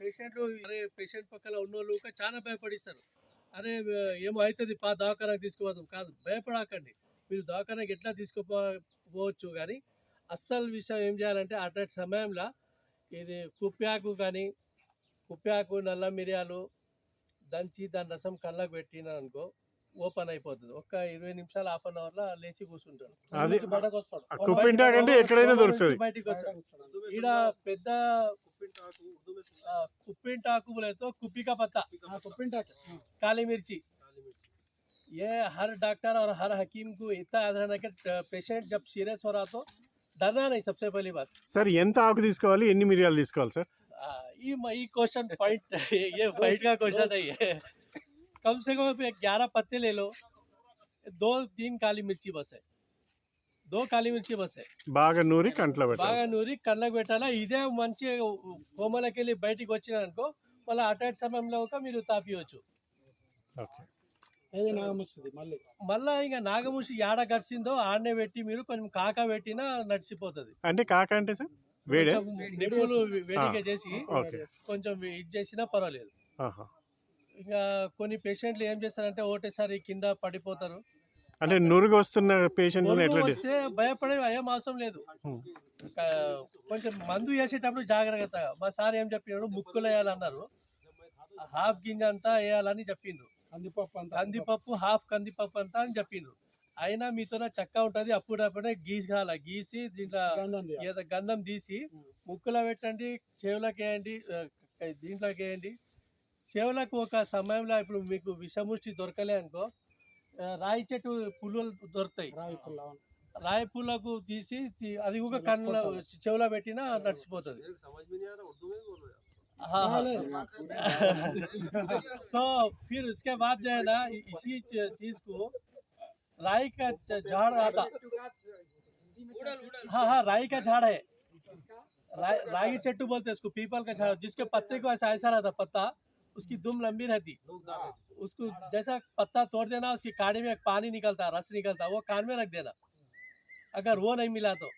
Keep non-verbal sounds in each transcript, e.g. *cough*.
పేషెంట్లు అరే పేషెంట్ పక్కన ఉన్నోళ్ళు ఇంకా చాలా భయపడిస్తారు. అరే ఏమో అవుతుంది పా దవాఖానకు తీసుకుపోతాం కాదు భయపడకండి. మీరు దవాఖానకి ఎట్లా తీసుకుపోవచ్చు కానీ అస్సలు విషయం ఏం చేయాలంటే అట్లాంటి సమయంలో ఇది కుప్పాకు కానీ కుప్పాకు నల్ల మిరియాలు దంచి దాని రసం కళ్ళకు పెట్టినాను అనుకో ఓపెన్ అయిపోతుంది ఒక్క ఇరవై నిమిషాలు హాఫ్ అన్ అవర్లో లేచి కూర్చుంటాడు అది నుంచి బయటకు వస్తాడు ఆ కుప్పింటాక్ అంటే ఎక్కడైనా కోమా నుంచి దొరుకుతుంది బయటికి వస్తాడు బయటకు వస్తాడు. ఈడ పెద్ద कुप्पिन बोले तो कुप्पी का पत्ता ఆ కుప్పింటాక్ काली मिर्ची ये हर डॉक्टर और हर हकीम को इतना आधार है कि पेशेंट जब सीरियस हो रहा तो डरना नहीं सबसे पहली बात సార్ ఎంత ఆకు తీసుకోవాలి ఎన్ని మిరియాలు తీసుకోవాలి సార్ आ, ये ये क्वेश्चन पॉइंट ये फाइट का क्वेश्चन है ये कम से कम ग्यारह पत्ते ले लो दो तीन काली मिर्ची बस है दो काली मिर्ची बस है బాగా నూరి కంట్లో పెట్టాలి బాగా నూరి కళ్ళకు పెట్టాలా ఇదే మంచి కోమలకి వెళ్ళి బయటికి వచ్చినారనుకో మళ్ళీ అటాక్ సమయంలో ఒక మీరు తాపియవచ్చు ఓకే ఏది నాగముస్తుంది మళ్ళీ మళ్ళా ఇంకా నాగముషి యాడ గడిచిందో ఆడనే పెట్టి మీరు కొంచెం కాక పెట్టినా నడిచిపోతుంది అంటే కాక అంటే సార్ వేడే కొంచెం నిప్పులు వేడిగా చేసి ఓకే కొంచెం ఇది చేసినా పర్వాలేదు ఆహా. ఇంకా కొన్ని పేషెంట్లు ఏం చేస్తారంటే ఒకటేసారి కింద పడిపోతారు. అంటే నురుగు వస్తున్న పేషెంట్ వస్తే భయపడే ఏం అవసరం లేదు. కొంచెం మందు వేసేటప్పుడు జాగ్రత్తగా. మా సార్ ఏం చెప్పినాడు? ముక్కులు వేయాలన్నారు హాఫ్ గింజ అంతా వేయాలని చెప్పిండ్రు కందిపప్పు అంతా. కందిపప్పు హాఫ్ కందిపప్పు అంతా అని చెప్పిండ్రు అయినా మీతో చక్క ఉంటది. అప్పుడప్పుడే గీసాల గీసి దీంట్లో గంధం తీయాలి. ఏదో గంధం తీసి ముక్కులో పెట్టండి చెవులకు వేయండి దీంట్లోకి వేయండి చెవులకు ఒక సమయంలో ఇప్పుడు మీకు విషముష్టి దొరకలే అనుకో ఆ, రాయి చెట్టు పుల్లలు దొరుకుతాయి రావి పుల్ల అవును. రాయి పుల్లకు తీసి తీ- అది కూడా కళ్ళ చెవులో పెట్టినా నడిచిపోతుంది हाँ हाँ రాలే. तो फिर उसके बाद जो है ना इसी च- चीज को राई का ज- झाड़ आता हाँ हाँ राई का झाड़ है राई राई चट्टू बोलते हैं इसको पीपल का झाड़ जिसके पत्ते को ऐसा ऐसा रहता पत्ता उसकी दुम लंबी रहती उसको जैसा पत्ता तोड़ देना उसकी काड़ी में पानी निकलता रस निकलता वो कान में रख देना अगर वो नहीं मिला तो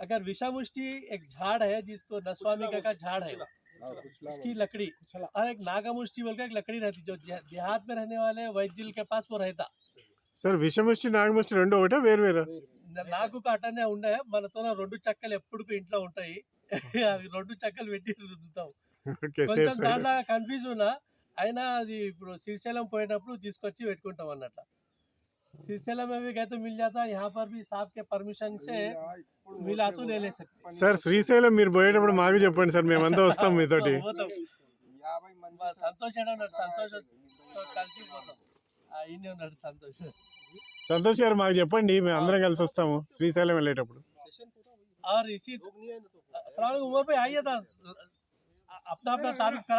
अगर विषामुष्टि एक झाड़ है जिसको नस्वामिका का झाड़ है उसकी लकड़ी कुचला. और एक नागामुष्टि बोल के एक लकड़ी रहती जो जे- देहात में रहने वाले वैद्य के पास वो रहता సార్ విషముష్టి నాగముష్టి రెండు ఒకటే వేరు వేరు న- నాకు అటనే ఉండే మనతో రెండు చెక్కలు ఎప్పుడు ఇంట్లో ఉంటాయి అవి రెండు చెక్కలు *laughs* పెట్టి రుద్దుతాం ఓకే *laughs* సేఫ్ కొంచెం సార్ దాంట్లో కన్ఫ్యూజ్ ఉన్నా అయినా అది ఇప్పుడు శ్రీశైలం పోయినప్పుడు తీసుకొచ్చి పెట్టుకుంటాం అన్నట్ల శ్రీశైలం में भी गए तो मिल जाता यहाँ पर भी साहब के परमिशन से मिला तो ले ले सकते సార్ శ్రీశైలం మీరు పోయేటప్పుడు మాకు చెప్పండి సార్ మేమంతా వస్తాం మీతోటి పోతాం. మా సంతోష్ ఏడా ఉన్నాడు సంతోష్ తో కలిసి పోతాం ఆ, ఈయనే ఉన్నాడు సంతోష్ సంతోష్ గారు మాకు చెప్పండి మేము అందరం కలిసి వస్తాము శ్రీశైలం వెళ్ళేటప్పుడు और इसी श्रावण उम्र पे आइए था अपना अपना तारीफ़ करा